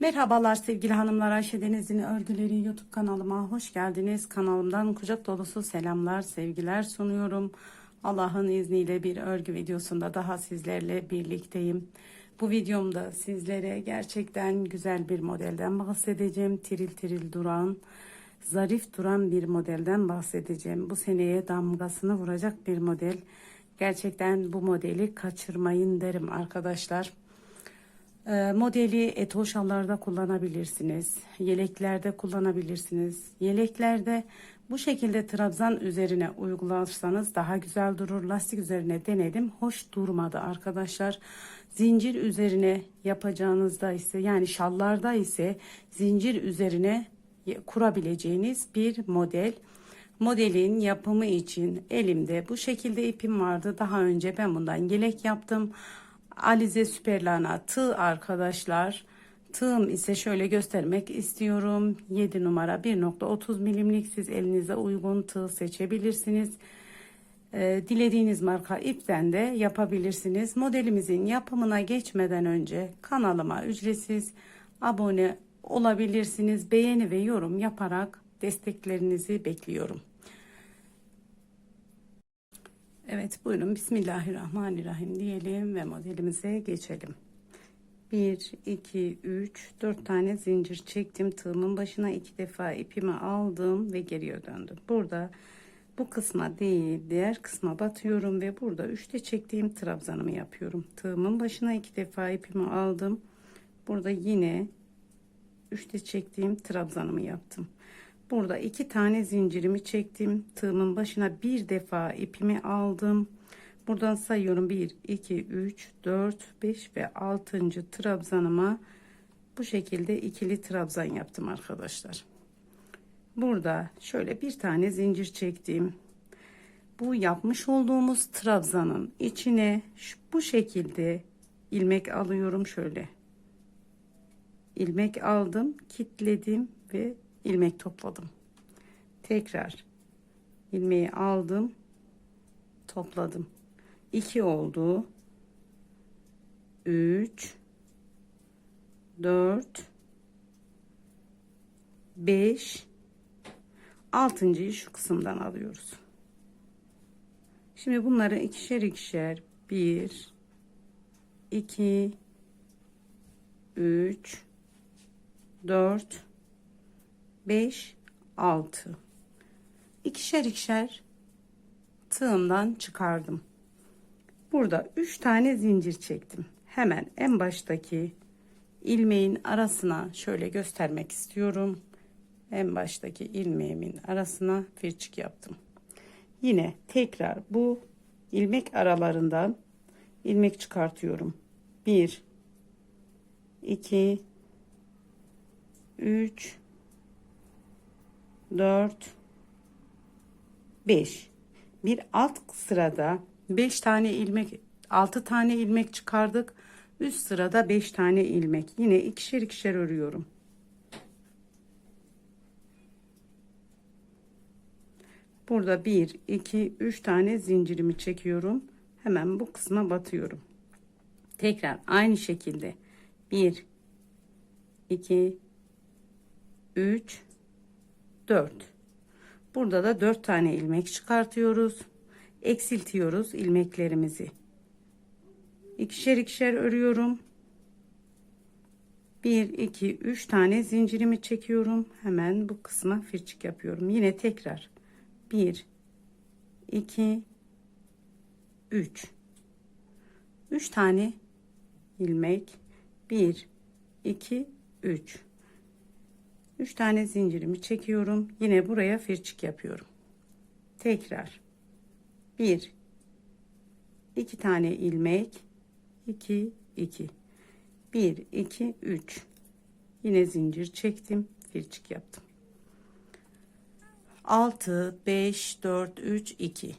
Merhabalar sevgili hanımlar Ayşe Deniz'in örgüleri YouTube kanalıma hoş geldiniz. Kanalımdan kucak dolusu selamlar, sevgiler sunuyorum. Allah'ın izniyle bir örgü videosunda daha sizlerle birlikteyim. Bu videomda sizlere gerçekten güzel bir modelden bahsedeceğim. Tiril tiril duran, zarif duran bir modelden bahsedeceğim. Bu seneye damgasını vuracak bir model. Gerçekten bu modeli kaçırmayın derim arkadaşlar. Ee, Modeli eto şallarda kullanabilirsiniz. Yeleklerde kullanabilirsiniz. Yeleklerde bu şekilde trabzan üzerine uygularsanız daha güzel durur. Lastik üzerine denedim. Hoş durmadı arkadaşlar. Zincir üzerine yapacağınızda ise yani şallarda ise zincir üzerine kurabileceğiniz bir model. Modelin yapımı için elimde bu şekilde ipim vardı. Daha önce ben bundan yelek yaptım. Alize Süperlana tığ arkadaşlar. Tığım ise şöyle göstermek istiyorum. 7 numara 1.30 milimlik siz elinize uygun tığ seçebilirsiniz. Ee, dilediğiniz marka ipten de yapabilirsiniz. Modelimizin yapımına geçmeden önce kanalıma ücretsiz abone olabilirsiniz. Beğeni ve yorum yaparak desteklerinizi bekliyorum. Evet buyurun Bismillahirrahmanirrahim diyelim ve modelimize geçelim. 1, 2, 3, 4 tane zincir çektim. Tığımın başına iki defa ipimi aldım ve geriye döndüm. Burada bu kısma değil diğer kısma batıyorum ve burada üçte çektiğim trabzanımı yapıyorum. Tığımın başına iki defa ipimi aldım. Burada yine üçte çektiğim trabzanımı yaptım. Burada iki tane zincirimi çektim. Tığımın başına bir defa ipimi aldım. Buradan sayıyorum 1, 2, 3, 4, 5 ve 6. trabzanıma bu şekilde ikili trabzan yaptım arkadaşlar. Burada şöyle bir tane zincir çektim. Bu yapmış olduğumuz trabzanın içine bu şekilde ilmek alıyorum şöyle. ilmek aldım, kitledim ve ilmek topladım. Tekrar ilmeği aldım, topladım. 2 oldu. 3 4 5 altıncıyı şu kısımdan alıyoruz. Şimdi bunları ikişer ikişer 1 2 3 4 5 6 ikişer ikişer tığımdan çıkardım. Burada 3 tane zincir çektim. Hemen en baştaki ilmeğin arasına şöyle göstermek istiyorum. En baştaki ilmeğimin arasına firçik yaptım. Yine tekrar bu ilmek aralarından ilmek çıkartıyorum. 1 2 3 4 5 bir alt sırada 5 tane ilmek 6 tane ilmek çıkardık. Üst sırada 5 tane ilmek. Yine ikişer ikişer örüyorum. Burada 1 2 3 tane zincirimi çekiyorum. Hemen bu kısma batıyorum. Tekrar aynı şekilde. 1 2 3 4 burada da 4 tane ilmek çıkartıyoruz. Eksiltiyoruz ilmeklerimizi. İkişer ikişer örüyorum. 1 2 3 tane zincirimi çekiyorum. Hemen bu kısma firçik yapıyorum. Yine tekrar. 1 2 3 3 tane ilmek. 1 2 3 3 tane zincirimi çekiyorum. Yine buraya firçik yapıyorum. Tekrar. 1 2 tane ilmek. 2 2 1 2 3 yine zincir çektim. Firçik yaptım. 6 5 4 3 2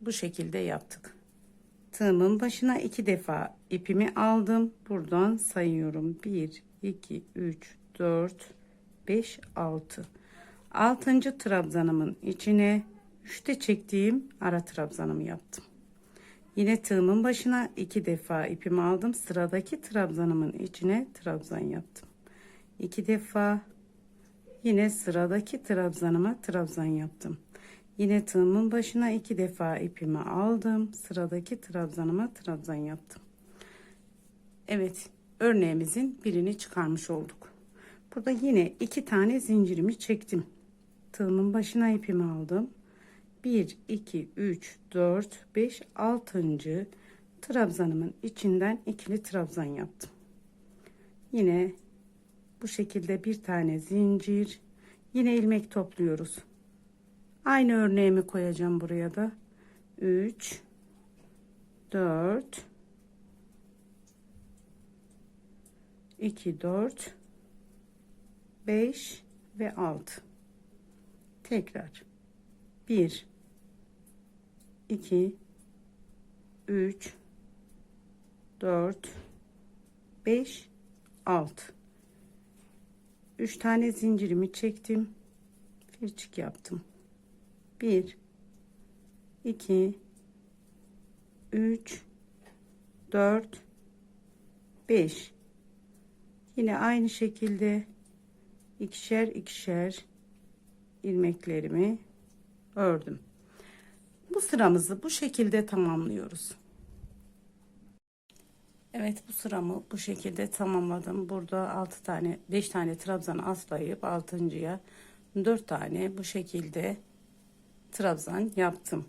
bu şekilde yaptık. Tığımın başına iki defa ipimi aldım. Buradan sayıyorum. 1 2 3 4 5 6 altıncı trabzanımın içine üçte çektiğim ara trabzanımı yaptım yine tığımın başına iki defa ipimi aldım sıradaki trabzanımın içine trabzan yaptım iki defa yine sıradaki trabzanıma trabzan yaptım. Yine tığımın başına iki defa ipimi aldım. Sıradaki trabzanıma trabzan yaptım. Evet, örneğimizin birini çıkarmış olduk. Burada yine iki tane zincirimi çektim. Tığımın başına ipimi aldım. 1, 2, 3, 4, 5, 6. trabzanımın içinden ikili trabzan yaptım. Yine bu şekilde bir tane zincir, yine ilmek topluyoruz. Aynı örneğimi koyacağım buraya da. 3 4 2 4 5 ve 6 tekrar. 1 2 3 4 5 6 3 tane zincirimi çektim. Firçik yaptım. 1 2 3 4 5 yine aynı şekilde ikişer ikişer ilmeklerimi ördüm bu sıramızı bu şekilde tamamlıyoruz Evet bu sıramı bu şekilde tamamladım. Burada 6 tane 5 tane trabzan aslayıp 6.ya 4 tane bu şekilde trabzan yaptım.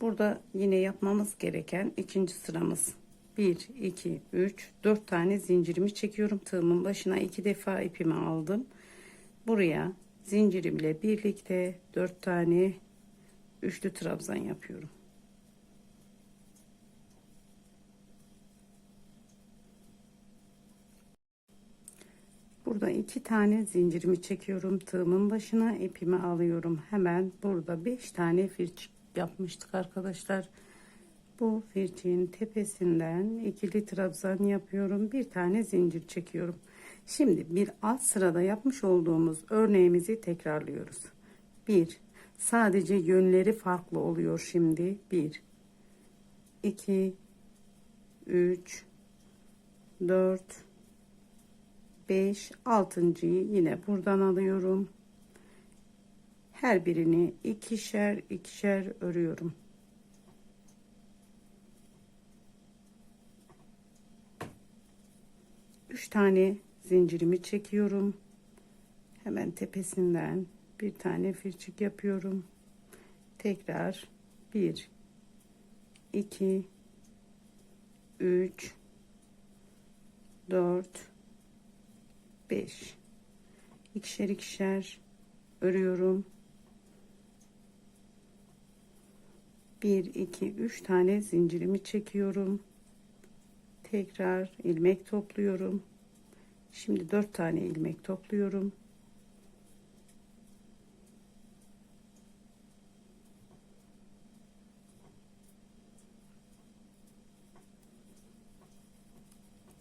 Burada yine yapmamız gereken ikinci sıramız 1 2 3 4 tane zincirimi çekiyorum. Tığımın başına iki defa ipimi aldım. Buraya zincirimle birlikte 4 tane üçlü trabzan yapıyorum. Burada iki tane zincirimi çekiyorum. Tığımın başına ipimi alıyorum. Hemen burada beş tane firçik yapmıştık arkadaşlar. Bu firçiğin tepesinden ikili trabzan yapıyorum. Bir tane zincir çekiyorum. Şimdi bir alt sırada yapmış olduğumuz örneğimizi tekrarlıyoruz. Bir, sadece yönleri farklı oluyor şimdi. Bir, iki, üç, dört, 5 altıncıyı yine buradan alıyorum her birini ikişer ikişer örüyorum üç tane zincirimi çekiyorum. Hemen tepesinden bir tane firçik yapıyorum. Tekrar 1 2 3 4 5 ikişer ikişer örüyorum. 1 2 3 tane zincirimi çekiyorum tekrar ilmek topluyorum. Şimdi 4 tane ilmek topluyorum.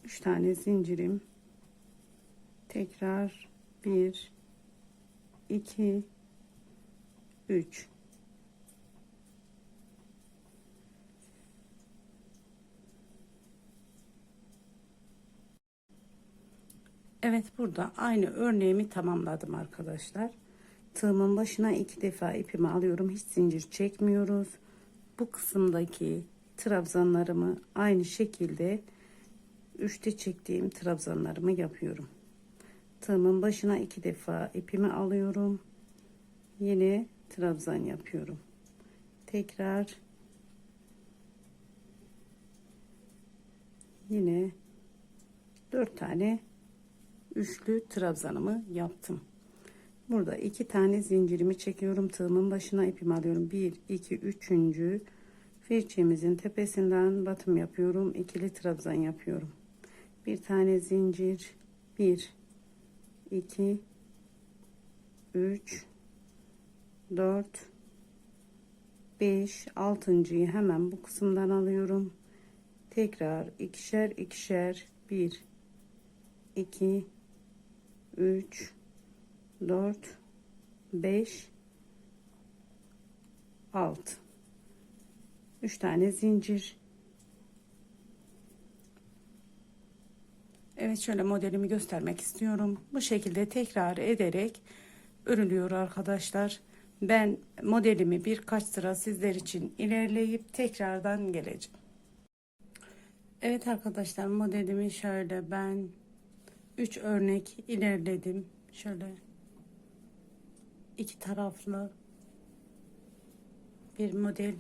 Üç tane zincirim. Tekrar 1 2 3 Evet burada aynı örneğimi tamamladım arkadaşlar. Tığımın başına iki defa ipimi alıyorum. Hiç zincir çekmiyoruz. Bu kısımdaki trabzanlarımı aynı şekilde üçte çektiğim trabzanlarımı yapıyorum tığımın başına iki defa ipimi alıyorum yine trabzan yapıyorum tekrar yine dört tane üçlü trabzanımı yaptım. Burada iki tane zincirimi çekiyorum. Tığımın başına ipimi alıyorum. Bir iki üçüncü firçemizin tepesinden batım yapıyorum. İkili trabzan yapıyorum. Bir tane zincir. Bir 2 3 4 5 altıncıyı hemen bu kısımdan alıyorum. Tekrar ikişer ikişer. 1 2 3 4 5 6 3 tane zincir Evet şöyle modelimi göstermek istiyorum. Bu şekilde tekrar ederek örülüyor arkadaşlar. Ben modelimi birkaç sıra sizler için ilerleyip tekrardan geleceğim. Evet arkadaşlar modelimi şöyle ben 3 örnek ilerledim. Şöyle iki taraflı bir model.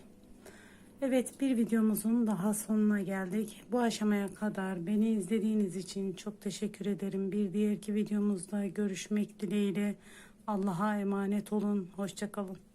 Evet bir videomuzun daha sonuna geldik. Bu aşamaya kadar beni izlediğiniz için çok teşekkür ederim. Bir diğerki videomuzda görüşmek dileğiyle. Allah'a emanet olun. Hoşçakalın.